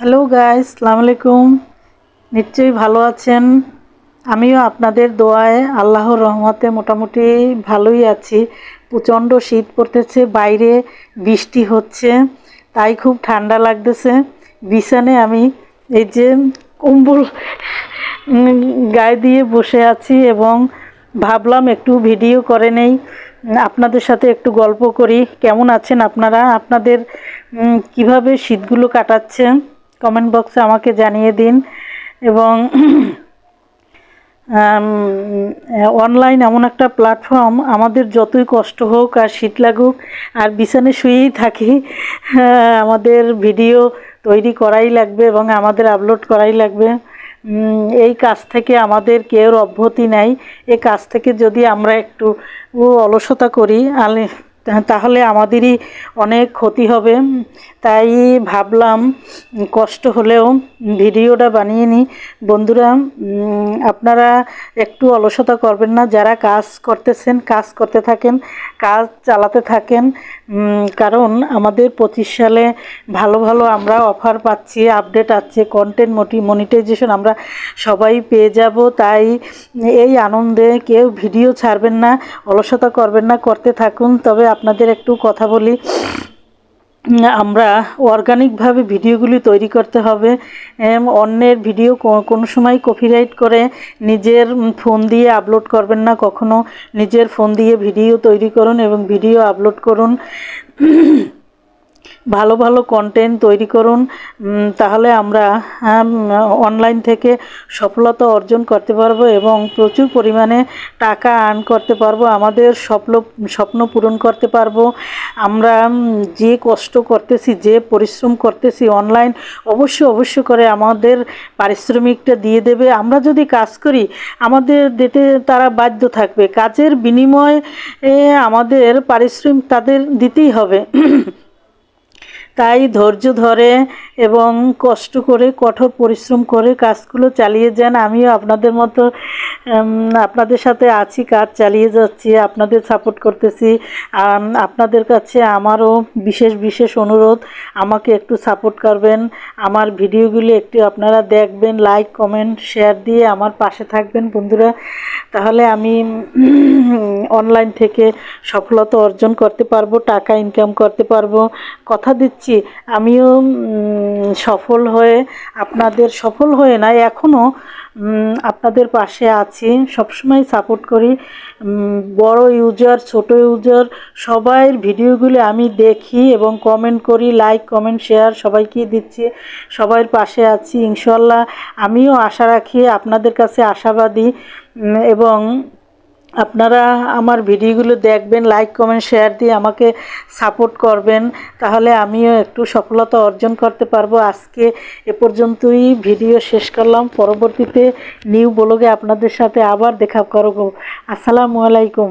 Hello guys সালামু আলাইকুম নিশ্চয়ই ভালো আছেন। আমিও আপনাদের দোয়ায় আল্লাহর রহমতে মোটামুটি ভালোই আছি। প্রচণ্ড শীত পড়তেছে, বাইরে বৃষ্টি হচ্ছে, তাই খুব ঠান্ডা লাগতেছে। বিছানে আমি এই যে কম্বল গায়ে দিয়ে বসে আছি এবং ভাবলাম একটু ভিডিও করে নেই। আপনাদের সাথে একটু গল্প করি। কেমন আছেন আপনারা? আপনাদের কীভাবে শীতগুলো কাটাচ্ছেন কমেন্ট বক্সে আমাকে জানিয়ে দিন। এবং অনলাইন এমন একটা প্ল্যাটফর্ম আমাদের যতই কষ্ট হোক আর শীত লাগুক, আর বিছানে শুয়েই থাকি আমাদের ভিডিও তৈরি করাই লাগবে এবং আমাদের আপলোড করাই লাগবে। এই কাজ থেকে আমাদের কেউ অব্যাহতি নাই। এই কাজ থেকে যদি আমরা একটু অলসতা করি তাহলে আমাদেরই অনেক ক্ষতি হবে। তাই ভাবলাম, কষ্ট হলেও ভিডিওটা বানিয়ে নিই। বন্ধুরা আপনারা একটু অলসতা করবেন না। যারা কাজ করতেছেন, কাজ করতে থাকেন, কাজ চালাতে থাকেন কারণ আমাদের পঁচিশ সালে ভালো ভালো আমরা অফার পাচ্ছি আপডেট আছে কন্টেন্ট মোটি মনিটাইজেশন আমরা সবাই পেয়ে যাব। তাই এই আনন্দে কেউ ভিডিও ছাড়বেন না, অলসতা করবেন না, করতে থাকুন। তবে আপনাদের একটু কথা বলি। আমরা অর্গানিকভাবে ভিডিওগুলি তৈরি করতে হবে। অন্যের ভিডিও কোনো সময় কপিরাইট করে নিজের ফোন দিয়ে আপলোড করবেন না। কখনো নিজের ফোন দিয়ে ভিডিও তৈরি করুন এবং ভিডিও আপলোড করুন। ভালো ভালো কন্টেন্ট তৈরি করুন তাহলে আমরা অনলাইন থেকে সফলতা অর্জন করতে পারব এবং প্রচুর পরিমাণে টাকা আর্ন করতে পারব, আমাদের স্বপ্ন স্বপ্ন পূরণ করতে পারব। আমরা যে কষ্ট করতেছি, যে পরিশ্রম করতেছি অনলাইন অবশ্যই অবশ্যই করে আমাদের পারিশ্রমিকটা দিয়ে দেবে। আমরা যদি কাজ করি, আমাদের দিতে তারা বাধ্য থাকবে। কাজের বিনিময়ে আমাদের পারিশ্রমিক তাদের দিতেই হবে। তাই ধৈর্য ধরে এবং কষ্ট করে, কঠোর পরিশ্রম করে কাজগুলো চালিয়ে যান। আমিও আপনাদের মতো আপনাদের সাথে আছি, কাজ চালিয়ে যাচ্ছি, আপনাদের সাপোর্ট করতেছি। আপনাদের কাছে আমারও বিশেষ বিশেষ অনুরোধ, আমাকে একটু সাপোর্ট করবেন। আমার ভিডিওগুলি একটু আপনারা দেখবেন লাইক কমেন্ট শেয়ার দিয়ে আমার পাশে থাকবেন বন্ধুরা। তাহলে আমি অনলাইন থেকে সফলতা অর্জন করতে পারব, টাকা ইনকাম করতে পারব। কথা দিচ্ছি আমিও সফল হয়ে, আপনাদের সফল হয়ে না এখনও আপনাদের পাশে আছি। সবসময় সাপোর্ট করি। বড় ইউজার ছোট ইউজার সবাইয়ের ভিডিওগুলি আমি দেখি এবং কমেন্ট করি লাইক কমেন্ট শেয়ার সবাইকে দিচ্ছি। সবার পাশে আছি, ইনশাল্লাহ। আমিও আশা রাখি আপনাদের কাছে আশাবাদী এবং আপনারা আমার ভিডিওগুলো দেখবেন লাইক কমেন্ট শেয়ার দিয়ে আমাকে সাপোর্ট করবেন। তাহলে আমিও একটু সফলতা অর্জন করতে পারব। আজকে এ পর্যন্তই ভিডিও শেষ করলাম। পরবর্তীতে নিউ ব্লগে আপনাদের সাথে আবার দেখা করব। আসসালামু আলাইকুম।